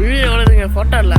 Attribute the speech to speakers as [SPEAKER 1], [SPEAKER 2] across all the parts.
[SPEAKER 1] Video எவ்வளோதுங்க photo இல்லை.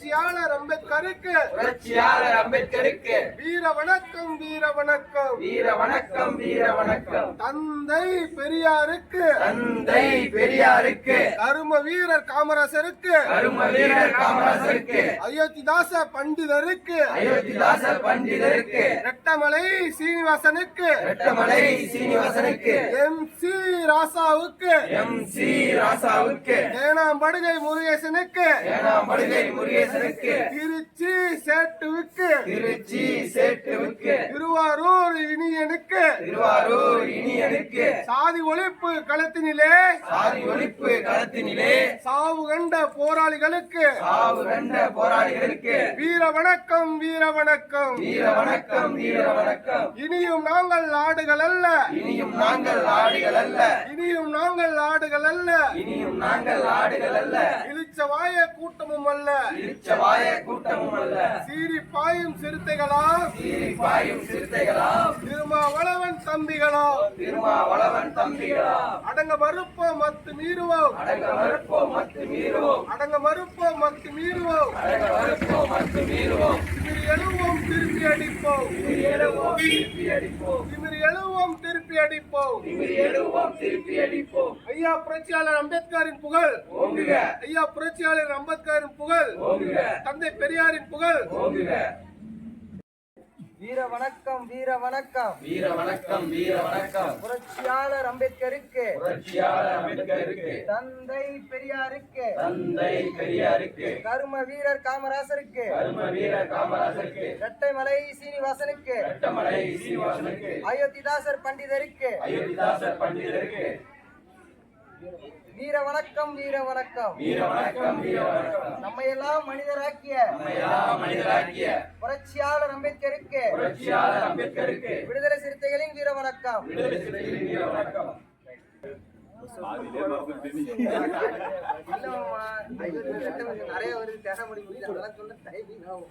[SPEAKER 1] புரட்சியாளர் அம்பேத்கருக்கு.
[SPEAKER 2] புரட்சியாளர் அம்பேத்கருக்கு.
[SPEAKER 1] வீர வணக்கம் வீர வணக்கம்.
[SPEAKER 2] வீர வணக்கம் வீர வணக்கம்.
[SPEAKER 1] தந்தை பெரியாருக்கு.
[SPEAKER 2] தந்தை பெரியாருக்கு.
[SPEAKER 1] கரும வீரர் காமராசருக்கு.
[SPEAKER 2] கரும வீரர் காமராசருக்கு.
[SPEAKER 1] அயோத்திதாச பண்டிதருக்கு.
[SPEAKER 2] அயோத்திதாச பண்டிதருக்கு.
[SPEAKER 1] ரெட்டமலை சீனிவாசனுக்கு.
[SPEAKER 2] ரெட்டமலை சீனிவாசனுக்கு.
[SPEAKER 1] எம் சி ராசாவுக்கு.
[SPEAKER 2] எம் சி ராசாவுக்கு.
[SPEAKER 1] ஏனாம்படுகை முருகேசனுக்கு.
[SPEAKER 2] ஏனாமடுகை முருகேசனுக்கு
[SPEAKER 1] திருச்சி சேட்டுவுக்கு.
[SPEAKER 2] திருச்சி சேட்டுவுக்கு.
[SPEAKER 1] திருவாரூர் இனியனுக்கு.
[SPEAKER 2] திருவாரூர் இனியனுக்கு.
[SPEAKER 1] சாதி ஒழிப்பு களத்தினிலே.
[SPEAKER 2] சாதி ஒழிப்பு களத்தினிலே.
[SPEAKER 1] சாவு கண்ட போராளிகளுக்கு.
[SPEAKER 2] சாவு கண்ட போராளிகளுக்கு.
[SPEAKER 1] வீர வணக்கம் வீர வணக்கம்.
[SPEAKER 2] வீர வணக்கம் வீர வணக்கம்.
[SPEAKER 1] இனியும் நாங்கள் ஆடுகள் அல்ல.
[SPEAKER 2] இனியும் நாங்கள் ஆடுகள் அல்ல.
[SPEAKER 1] இனியும் நாங்கள் ஆடுகள் அல்ல.
[SPEAKER 2] இனியும் நாங்கள் ஆடுகள் அல்ல.
[SPEAKER 1] இழிச்சவாய கூட்டமும் அல்ல.
[SPEAKER 2] இச்சவாய கூட்டமும் அல்ல.
[SPEAKER 1] சீறி பாயும் சிறுத்தைகளா
[SPEAKER 2] சீறி பாயும் சிறுத்தைகளாம்.
[SPEAKER 1] திருமாவளவன் தம்பிகளா
[SPEAKER 2] திருமாவளவன் தம்பிகளா
[SPEAKER 1] அடங்க மறுப்போம் மத்து மீறுவோம்.
[SPEAKER 2] அடங்க மறுப்போம் மத்து மீறுவோம்.
[SPEAKER 1] அடங்க மறுப்போம் மத்து மீறுவோம்.
[SPEAKER 2] அடங்க மறுப்போம் மத்து மீறுவோம்.
[SPEAKER 1] எழுவோம் திருப்பி அடிப்போம்.
[SPEAKER 2] திருப்பி அடிப்போம்
[SPEAKER 1] திமிரி எழுவோம் திருப்பி அடிப்போம்.
[SPEAKER 2] திமிரி எழுவோம் திருப்பி அடிப்போம்
[SPEAKER 1] ஐயா புரட்சியாளர் அம்பேத்கரின் புகழ். ஐயா புரட்சியாளர் அம்பேத்கரின் புகழ். தந்தை பெரியாரின் புகழ்.
[SPEAKER 3] வணக்கம் வீர வணக்கம்.
[SPEAKER 2] வீர வணக்கம் வீர வணக்கம்.
[SPEAKER 3] புரட்சியாளர் அம்பேத்கருக்கு.
[SPEAKER 2] புரட்சியாளர் அம்பேத்கருக்கு.
[SPEAKER 3] தந்தை பெரியாருக்கு.
[SPEAKER 2] தந்தை பெரியாருக்கு.
[SPEAKER 3] கரும வீரர் காமராசருக்கு.
[SPEAKER 2] கரும வீரர் காமராசருக்கு.
[SPEAKER 3] இரட்டைமலை சீனிவாசனுக்கு.
[SPEAKER 2] ரெட்டமலை சீனிவாசனுக்கு.
[SPEAKER 3] அயோத்திதாசர் பண்டிதருக்கு.
[SPEAKER 2] அயோத்திதாசர் பண்டிதருக்கு.
[SPEAKER 3] வீர வணக்கம் வீர வணக்கம்
[SPEAKER 2] வீர வணக்கம் வீர வணக்கம்
[SPEAKER 3] நம்மையெல்லாம் மனிதராக்கிய.
[SPEAKER 2] நம்மையெல்லாம் மனிதராக்கிய.
[SPEAKER 3] புரட்சியாளர் அம்பேத்கருக்கு.
[SPEAKER 2] புரட்சியாளர் அம்பேத்கருக்கு.
[SPEAKER 3] விடுதலை சிறுத்தைகளின் வீர வணக்கம்
[SPEAKER 2] விடுதலை சிறுத்தைகளின் வீர வணக்கம்
[SPEAKER 3] நிறைய வருது தேட முடியும் அதெல்லாம் டைமிங் ஆகும்